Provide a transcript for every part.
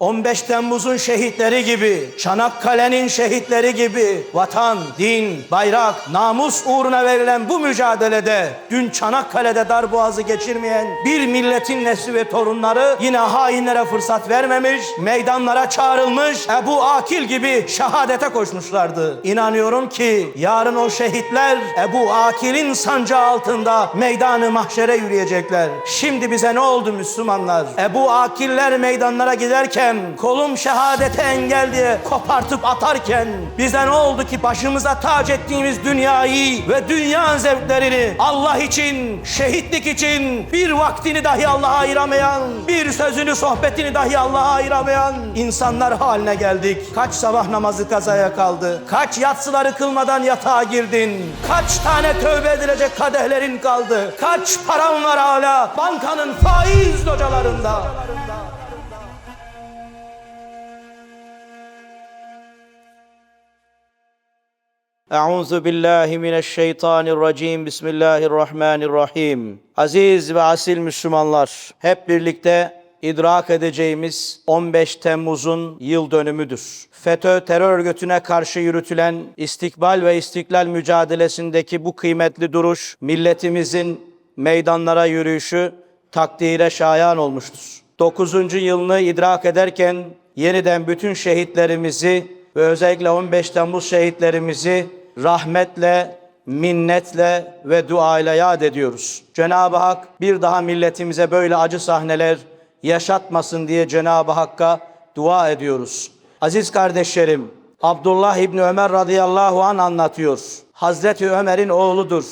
15 Temmuz'un şehitleri gibi, Çanakkale'nin şehitleri gibi vatan, din, bayrak, namus uğruna verilen bu mücadelede dün Çanakkale'de darboğazı geçirmeyen bir milletin nesli ve torunları yine hainlere fırsat vermemiş, meydanlara çağrılmış, Ebu Akil gibi şehadete koşmuşlardı. İnanıyorum ki yarın o şehitler Ebu Akil'in sancağı altında meydanı mahşere yürüyecekler. Şimdi bize ne oldu Müslümanlar? Ebu Akiller meydanlara giderken, kolum şehadete engel diye kopartıp atarken bize ne oldu ki başımıza tac ettiğimiz dünyayı ve dünya zevklerini Allah için, şehitlik için bir vaktini dahi Allah'a ayıramayan, bir sözünü, sohbetini dahi Allah'a ayıramayan insanlar haline geldik. Kaç sabah namazı kazaya kaldı? Kaç yatsıları kılmadan yatağa girdin? Kaç tane tövbe edilecek kadehlerin kaldı? Kaç paran var hala bankanın faiz localarında? Euzu billahi mineşşeytanirracim. Bismillahirrahmanirrahim. Aziz ve asil Müslümanlar, hep birlikte idrak edeceğimiz 15 Temmuz'un yıl dönümüdür. FETÖ terör örgütüne karşı yürütülen istikbal ve istiklal mücadelesindeki bu kıymetli duruş, milletimizin meydanlara yürüyüşü takdire şayan olmuştur. 9. yılını idrak ederken yeniden bütün şehitlerimizi ve özellikle 15 Temmuz şehitlerimizi rahmetle, minnetle ve duayla yad ediyoruz. Cenab-ı Hak bir daha milletimize böyle acı sahneler yaşatmasın diye Cenab-ı Hakk'a dua ediyoruz. Aziz kardeşlerim, Abdullah İbni Ömer radıyallahu an anlatıyor. Hazreti Ömer'in oğludur.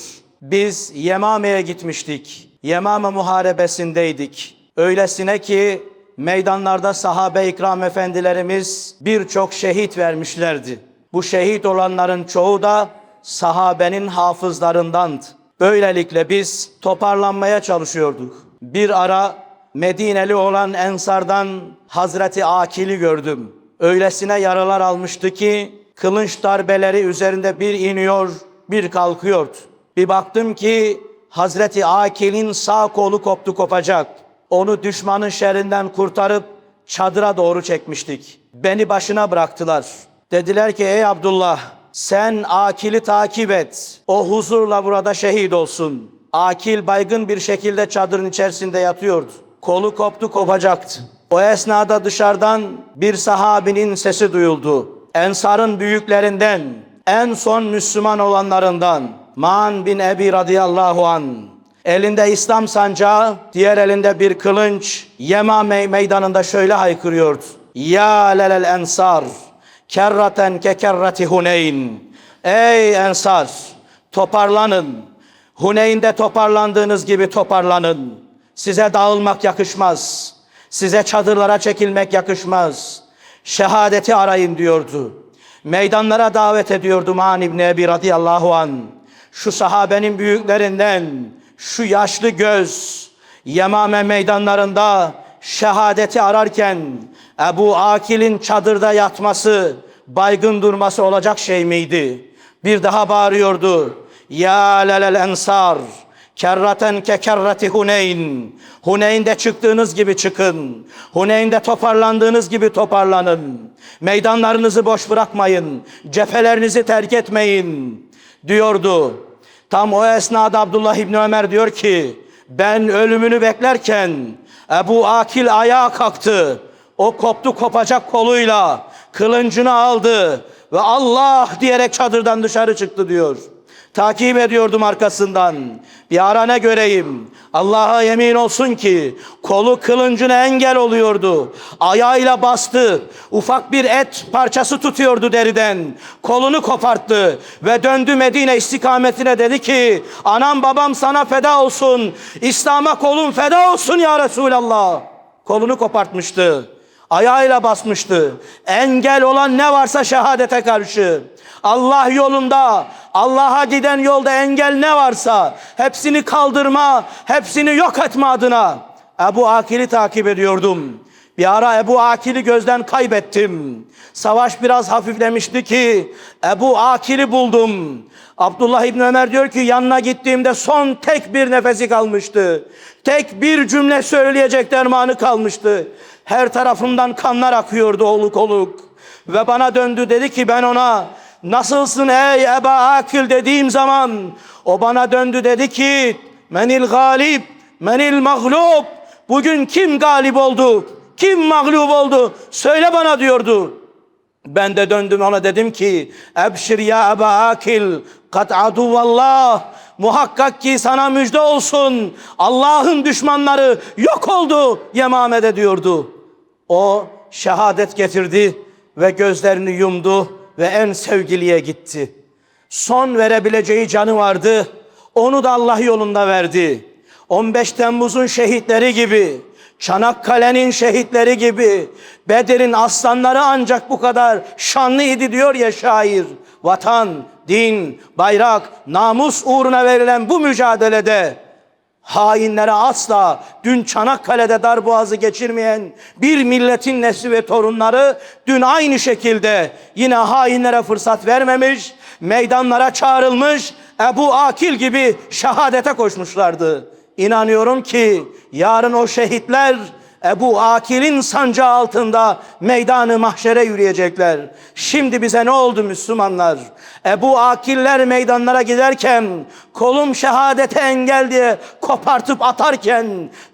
Biz Yemame'ye gitmiştik. Yemame muharebesindeydik. Öylesine ki meydanlarda sahabe ikram efendilerimiz birçok şehit vermişlerdi. Bu şehit olanların çoğu da sahabenin hafızlarındandı. Böylelikle biz toparlanmaya çalışıyorduk. Bir ara Medineli olan Ensardan Hazreti Akil'i gördüm. Öylesine yaralar almıştı ki kılınç darbeleri üzerinde bir iniyor, bir kalkıyordu. Bir baktım ki Hazreti Akil'in sağ kolu koptu kopacak. Onu düşmanın şerrinden kurtarıp çadıra doğru çekmiştik. Beni başına bıraktılar. Dediler ki ey Abdullah sen Akil'i takip et. O huzurla burada şehit olsun. Akil baygın bir şekilde çadırın içerisinde yatıyordu. Kolu koptu kopacaktı. O esnada dışarıdan bir sahabinin sesi duyuldu. Ensar'ın büyüklerinden, en son Müslüman olanlarından Man bin Ebi radıyallahu an. Elinde İslam sancağı, diğer elinde bir kılınç, Yemame meydanında şöyle haykırıyordu. Ya lelel ensar, kerraten ke kerrati Huneyn. Ey ensar, toparlanın. Huneyn'de toparlandığınız gibi toparlanın. Size dağılmak yakışmaz. Size çadırlara çekilmek yakışmaz. Şehadeti arayın diyordu. Meydanlara davet ediyordu Man İbni Ebi radıyallahu an. Şu sahabenin büyüklerinden, şu yaşlı göz Yemame meydanlarında şehadeti ararken Ebu Akil'in çadırda yatması, baygın durması olacak şey miydi? Bir daha bağırıyordu. Ya lelel ensar, kerraten ke kerrati Huneyn. Huneyn'de çıktığınız gibi çıkın. Huneyn'de toparlandığınız gibi toparlanın. Meydanlarınızı boş bırakmayın. Cephelerinizi terk etmeyin diyordu. Tam o esnada Abdullah İbni Ömer diyor ki ben ölümünü beklerken Ebu Akil ayağa kalktı. O koptu kopacak koluyla kılıncını aldı ve Allah diyerek çadırdan dışarı çıktı diyor. Takip ediyordum arkasından. Bir ara ne göreyim? Allah'a yemin olsun ki kolu kılıncına engel oluyordu. Ayağıyla bastı. Ufak bir et parçası tutuyordu deriden. Kolunu koparttı ve döndü Medine istikametine dedi ki anam babam sana feda olsun. İslam'a kolun feda olsun ya Resulallah. Kolunu kopartmıştı. Ayağıyla basmıştı. Engel olan ne varsa şehadete karşı. Allah yolunda, Allah'a giden yolda engel ne varsa hepsini kaldırma, hepsini yok etme adına Ebu Akil'i takip ediyordum. Bir ara Ebu Akil'i gözden kaybettim. Savaş biraz hafiflemişti ki Ebu Akil'i buldum. Abdullah İbni Ömer diyor ki yanına gittiğimde son tek bir nefesi kalmıştı. Tek bir cümle söyleyecek dermanı kalmıştı. Her tarafımdan kanlar akıyordu oluk oluk. Ve bana döndü dedi ki ben ona nasılsın ey Eba Akil dediğim zaman? O bana döndü dedi ki menil galip menil mağlup bugün kim galip oldu? Kim mağlup oldu? Söyle bana diyordu. Ben de döndüm ona dedim ki Ebşir ya Eba Akil kat aduvallah. Muhakkak ki sana müjde olsun. Allah'ın düşmanları yok oldu Yemame'de diyordu. O şehadet getirdi ve gözlerini yumdu ve en sevgiliye gitti. Son verebileceği canı vardı. Onu da Allah yolunda verdi. 15 Temmuz'un şehitleri gibi, Çanakkale'nin şehitleri gibi, Bedir'in aslanları ancak bu kadar şanlıydı diyor ya şair. Vatan, din, bayrak, namus uğruna verilen bu mücadelede hainlere asla dün Çanakkale'de darboğazı geçirmeyen bir milletin nesli ve torunları dün aynı şekilde yine hainlere fırsat vermemiş, meydanlara çağrılmış, Ebu Akil gibi şehadete koşmuşlardı. İnanıyorum ki yarın o şehitler Ebu Akil'in sancağı altında meydanı mahşere yürüyecekler. Şimdi bize ne oldu Müslümanlar? Ebu Akiller meydanlara giderken kolum şehadete engel diye kopartıp atarken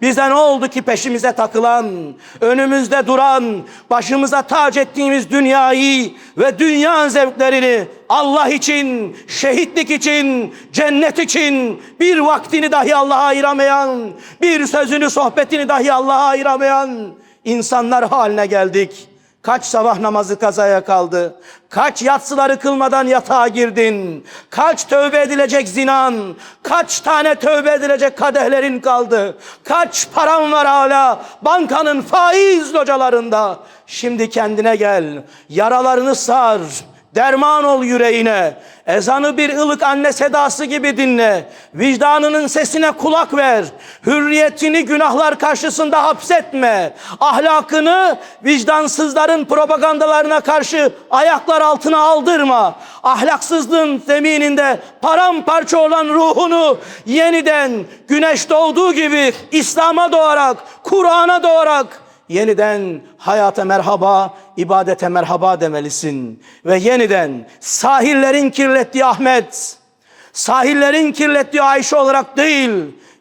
bize ne oldu ki peşimize takılan, önümüzde duran, başımıza tac ettiğimiz dünyayı ve dünya zevklerini Allah için, şehitlik için, cennet için bir vaktini dahi Allah'a ayıramayan, bir sözünü, sohbetini dahi Allah'a ayıramayan insanlar haline geldik. Kaç sabah namazı kazaya kaldı? Kaç yatsıları kılmadan yatağa girdin? Kaç tövbe edilecek zinan? Kaç tane tövbe edilecek kadehlerin kaldı? Kaç param var hala bankanın faiz localarında? Şimdi kendine gel. Yaralarını sar. Derman ol yüreğine. Ezanı bir ılık anne sedası gibi dinle. Vicdanının sesine kulak ver. Hürriyetini günahlar karşısında hapsetme. Ahlakını vicdansızların propagandalarına karşı ayaklar altına aldırma. Ahlaksızlığın zemininde paramparça olan ruhunu yeniden güneş doğduğu gibi İslam'a doğarak, Kur'an'a doğarak yeniden hayata merhaba, ibadete merhaba demelisin. Ve yeniden sahillerin kirlettiği Ahmet, sahillerin kirlettiği Ayşe olarak değil,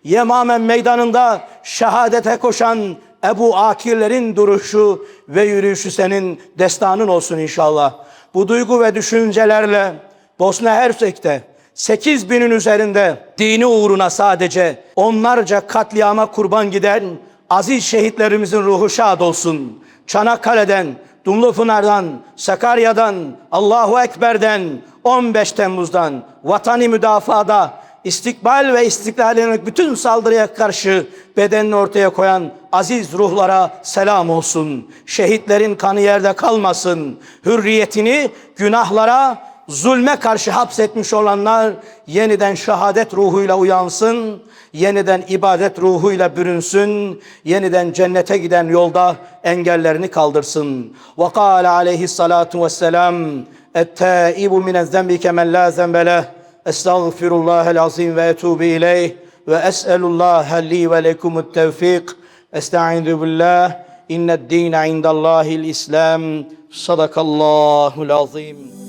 Yemamen meydanında şehadete koşan Ebu Akiller'in duruşu ve yürüyüşü senin destanın olsun inşallah. Bu duygu ve düşüncelerle Bosna Hersek'te 8 binin üzerinde dini uğruna sadece onlarca katliama kurban giden aziz şehitlerimizin ruhu şad olsun. Çanakkale'den, Dumlupınar'dan, Sakarya'dan, Allahu Ekber'den, 15 Temmuz'dan, vatani müdafada, istikbal ve istiklalinin bütün saldırıya karşı bedenini ortaya koyan aziz ruhlara selam olsun. Şehitlerin kanı yerde kalmasın. Hürriyetini günahlara, zulme karşı hapsetmiş olanlar yeniden şehadet ruhuyla uyansın, yeniden ibadet ruhuyla bürünsün, yeniden cennete giden yolda engellerini kaldırsın. Ve kâle aleyhissalatu vesselam, ettâibu minez-zembi kemen lâ zembe leh, estağfirullahel azim ve etûbü ileyh ve es'elullâhe li ve lekumut tevfik, estaizu billah, inned dîne indallâhil islam, sadakallâhul azim.